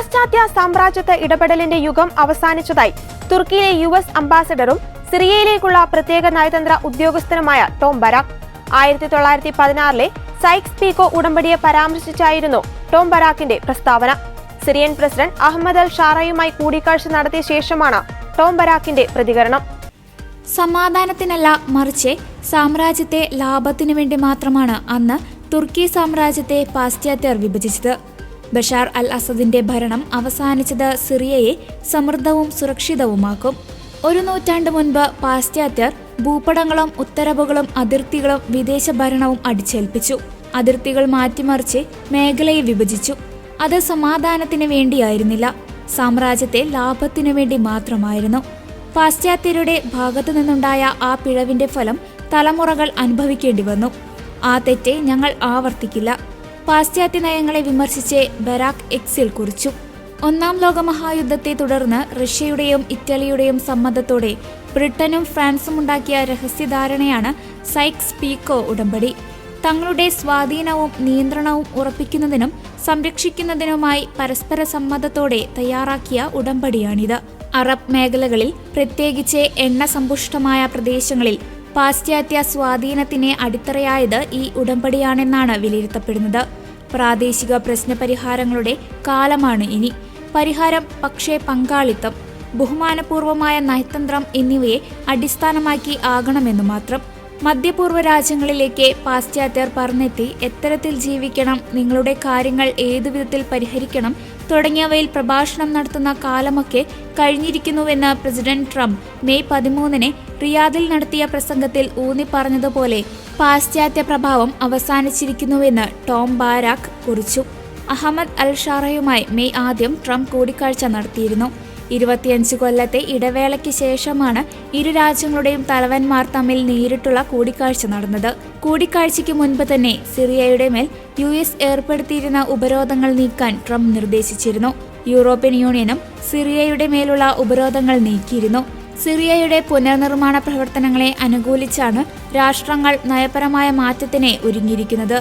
പാശ്ചാത്യ സാമ്രാജ്യത്തെ ഇടപെടലിന്റെ യുഗം അവസാനിച്ചതായി തുർക്കിയിലെ യു എസ് അംബാസഡറും സിറിയയിലേക്കുള്ള പ്രത്യേക നയതന്ത്ര ഉദ്യോഗസ്ഥനുമായ ടോം ബരാക്. ആയിരത്തി തൊള്ളായിരത്തി പതിനാറിലെ സൈക്സ് പീക്കോ ഉടമ്പടിയെ പരാമർശിച്ചായിരുന്നു ടോം ബരാക്കിന്റെ പ്രസ്താവന. സിറിയൻ പ്രസിഡന്റ് അഹമ്മദ് അൽ ഷാറയുമായി കൂടിക്കാഴ്ച നടത്തിയ ശേഷമാണ് ടോം ബരാക്കിന്റെ പ്രതികരണം. സമാധാനത്തിനല്ല മറിച്ച് സാമ്രാജ്യത്തെ ലാഭത്തിനു വേണ്ടി മാത്രമാണ് അന്ന് തുർക്കി സാമ്രാജ്യത്തെ പാശ്ചാത്യർ വിഭജിച്ചത്. ബഷാർ അൽ അസദിന്റെ ഭരണം അവസാനിച്ചത് സിറിയയെ സമൃദ്ധവും സുരക്ഷിതവുമാക്കും. ഒരു നൂറ്റാണ്ട് മുൻപ് പാശ്ചാത്യർ ഭൂപടങ്ങളും ഉത്തരവുകളും അതിർത്തികളും വിദേശ ഭരണവും അടിച്ചേൽപ്പിച്ചു. അതിർത്തികൾ മാറ്റിമറിച്ച് മേഖലയെ വിഭജിച്ചു. അത് സമാധാനത്തിന് വേണ്ടിയായിരുന്നില്ല. സാമ്രാജ്യത്തെ ലാഭത്തിനു വേണ്ടി മാത്രമായിരുന്നു. പാശ്ചാത്യരുടെ ഭാഗത്തു നിന്നുണ്ടായ ആ പിഴവിന്റെ ഫലം തലമുറകൾ അനുഭവിക്കേണ്ടി വന്നു. ആ തെറ്റ് ഞങ്ങൾ ആവർത്തിക്കില്ല. പാശ്ചാത്യ നയങ്ങളെ വിമർശിച്ച് ബരാക് എക്സിൽ കുറിച്ചു. ഒന്നാം ലോകമഹായുദ്ധത്തെ തുടർന്ന് റഷ്യയുടെയും ഇറ്റലിയുടെയും സമ്മതത്തോടെ ബ്രിട്ടനും ഫ്രാൻസും ഉണ്ടാക്കിയ രഹസ്യധാരണയാണ് സൈക്സ് പീക്കോ ഉടമ്പടി. തങ്ങളുടെ സ്വാധീനവും നിയന്ത്രണവും ഉറപ്പിക്കുന്നതിനും സംരക്ഷിക്കുന്നതിനുമായി പരസ്പര സമ്മതത്തോടെ തയ്യാറാക്കിയ ഉടമ്പടിയാണിത്. അറബ് മേഖലകളിൽ പ്രത്യേകിച്ച് എണ്ണ സമ്പുഷ്ടമായ പ്രദേശങ്ങളിൽ പാശ്ചാത്യ സ്വാധീനത്തിന് അടിത്തറയായത് ഈ ഉടമ്പടിയാണെന്നാണ് വിലയിരുത്തപ്പെടുന്നത്. പ്രാദേശിക പ്രശ്നപരിഹാരങ്ങളുടെ കാലമാണ് ഇനി. പരിഹാരം പക്ഷേ പങ്കാളിത്തം ബഹുമാനപൂർവമായ നയതന്ത്രം എന്നിവയെ അടിസ്ഥാനമാക്കി ആകണമെന്നു മാത്രം. മധ്യപൂർവ രാജ്യങ്ങളിലേക്ക് പാശ്ചാത്യർ പറഞ്ഞെത്തി എത്തരത്തിൽ ജീവിക്കണം നിങ്ങളുടെ കാര്യങ്ങൾ ഏതു വിധത്തിൽ പരിഹരിക്കണം തുടങ്ങിയവയിൽ പ്രഭാഷണം നടത്തുന്ന കാലമൊക്കെ കഴിഞ്ഞിരിക്കുന്നുവെന്ന് പ്രസിഡന്റ് ട്രംപ് മെയ് പതിമൂന്നിന് റിയാദിൽ നടത്തിയ പ്രസംഗത്തിൽ ഊന്നി പറഞ്ഞതുപോലെ പാശ്ചാത്യ പ്രഭാവം അവസാനിച്ചിരിക്കുന്നുവെന്ന് ടോം ബാരാക്ക് കുറിച്ചു. അഹമ്മദ് അൽ ഷാറയുമായി മെയ് ആദ്യം ട്രംപ് കൂടിക്കാഴ്ച നടത്തിയിരുന്നു. ഇരുപത്തിയഞ്ച് കൊല്ലത്തെ ഇടവേളയ്ക്ക് ശേഷമാണ് ഇരു രാജ്യങ്ങളുടെയും തലവന്മാർ തമ്മിൽ നേരിട്ടുള്ള കൂടിക്കാഴ്ച നടന്നത്. കൂടിക്കാഴ്ചയ്ക്ക് മുൻപ് തന്നെ സിറിയയുടെ മേൽ യു എസ് ഏർപ്പെടുത്തിയിരുന്ന ഉപരോധങ്ങൾ നീക്കാൻ ട്രംപ് നിർദ്ദേശിച്ചിരുന്നു. യൂറോപ്യൻ യൂണിയനും സിറിയയുടെ മേലുള്ള ഉപരോധങ്ങൾ നീക്കിയിരുന്നു. സിറിയയുടെ പുനർനിർമ്മാണ പ്രവർത്തനങ്ങളെ അനുകൂലിച്ചാണ് രാഷ്ട്രങ്ങൾ നയപരമായ മാറ്റത്തിനെ ഒരുങ്ങിയിരിക്കുന്നത്.